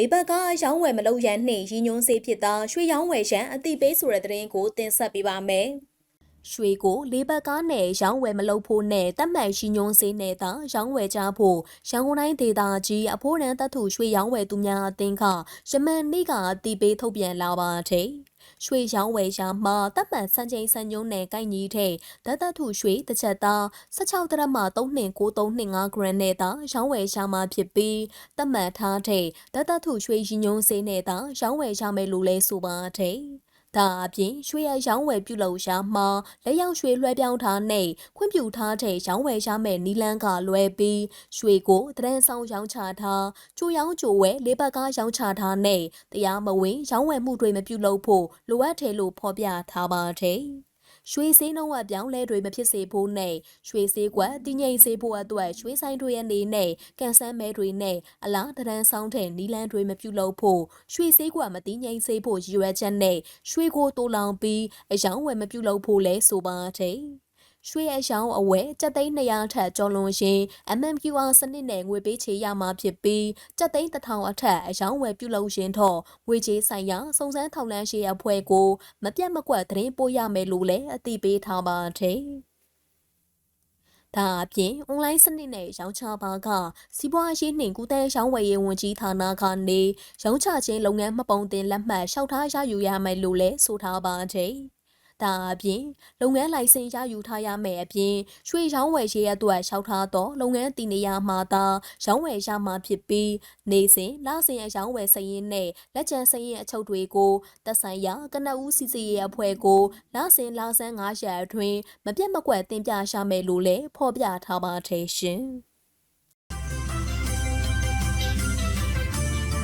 လေးဘက်ကရောင်းဝယ်မလုပ်ရန်နှင့်ရည်ညွှန်းစေဖြစ်သောရွှေရောင်းဝယ်ရန်အသိပေးဆိုတဲ့သတင်းကိုတင်ဆက်ပေးပါမယ်။ ရွှေကိုလေးဘက်ကားနဲ့ရောင်းဝယ်မလုပ်ဖို့နဲ့တတ်မှတ်ရှိညွှန်းစေနဲ့သာရောင်းဝယ်ကြဖို့ရန်ကုန်တိုင်းဒေသကြီးအဖိုးရန်တပ်ထုရွှေရောင်းဝယ်သူများအသင်းကရမန်နေ့ကအသိပေးထုတ်ပြန်လာပါတယ်။ရွှေရောင်းဝယ်ရှာမှာတပ်မှန်စံချိန်စံညုံနဲ့ကိုက်ညီတဲ့ဒတ်တထုရွှေတစ်ချက်သား16တရက်မှ329325ဂရမ်နဲ့သာရောင်းဝယ်ရှာမှာဖြစ်ပြီးတပ်မှန်ထားတဲ့ဒတ်တထုရွှေရည်ညွှန်းစေနဲ့သာရောင်းဝယ်ရှာမယ်လို့လဲဆိုပါတယ်။ ဒါအပြင်ရွှေရရောင်းဝယ်ပြုလုပ်ရှာမှာလက်ရောက်ရွှေလွှဲပြောင်းထားနဲ့ခွင့်ပြုထားတဲ့ရောင်းဝယ်ရှာမဲ့နီလန်းကလွဲပြီးရွှေကိုတရန်ဆောင်ရောင်းချထားကျိုးရောင်းကျိုးဝဲလေးဘက်ကရောင်းချထားနဲ့တရားမဝင်ရောင်းဝယ်မှုတွေမပြုလုပ်ဖို့လိုအပ်တယ်လို့ဖော်ပြထားပါတယ်။ ရွှေစည်းနှုန်းအပြောင်းလဲတွေမဖြစ်စေဖို့နဲ့ရွှေစည်းကွက်တည်ငြိမ်စေဖို့အတွက်ရွှေဆိုင်တွေအနေနဲ့ကန်ဆန်းမဲတွေနဲ့အလားတရန်ဆောင်တဲ့နီလန်းတွေမပြုလုပ်ဖို့ရွှေစည်းကွက်မတည်ငြိမ်စေဖို့ရည်ရွယ်ချက်နဲ့ရွှေကိုတိုးလောင်ပြီးအယောင်းဝယ်မပြုလုပ်ဖို့လဲဆိုပါတယ်။ ရွှေအရောင်းအဝယ်စက်သိန်း200ထက်ကျော်လွန်ရင် MMQR စနစ်နဲ့ငွေပေးချေရမှာဖြစ်ပြီးစက်သိန်း1000အထက်အရောင်းဝယ်ပြုလုပ်ရင်တော့ငွေချေဆိုင်ရာစုံစမ်းထောက်လှမ်းရေးအဖွဲ့ကိုမပြတ်မကွက်သတင်းပို့ရမယ်လို့လည်းအသိပေးထားပါတယ်။ဒါအပြင်အွန်လိုင်းစနစ်နဲ့ရောင်းချပါကစီးပွားရေးနှင့်ကုသရေးရောင်းဝယ်ရေးဝန်ကြီးဌာနကနေရောင်းချခြင်းလုပ်ငန်းမှတ်ပုံတင်လက်မှတ်လျှောက်ထားရယူရမယ်လို့လည်းဆိုထားပါတယ်။ ဒါအပြင်လုပ်ငန်းလိုင်စင်ရယူထားရမယ်အပြင်ရွှေရောင်းဝယ်ရေးအတွက်လျှောက်ထားသောလုပ်ငန်းတည်နေရမှာသာရောင်းဝယ်ရမှာဖြစ်ပြီးနေစဉ်လစဉ်အရောင်းဝယ်စရင်နဲ့လက်ကျန်စရင်အချုပ်တွေကိုသက်ဆိုင်ရာကနဦးစီစီရဲ့အဖွဲ့ကိုလစဉ်လဆန်း9ရက်အတွင်းမပြတ်မကွက်တင်ပြရှာမယ်လို့လည်းဖော်ပြထားပါတယ်ရှင်။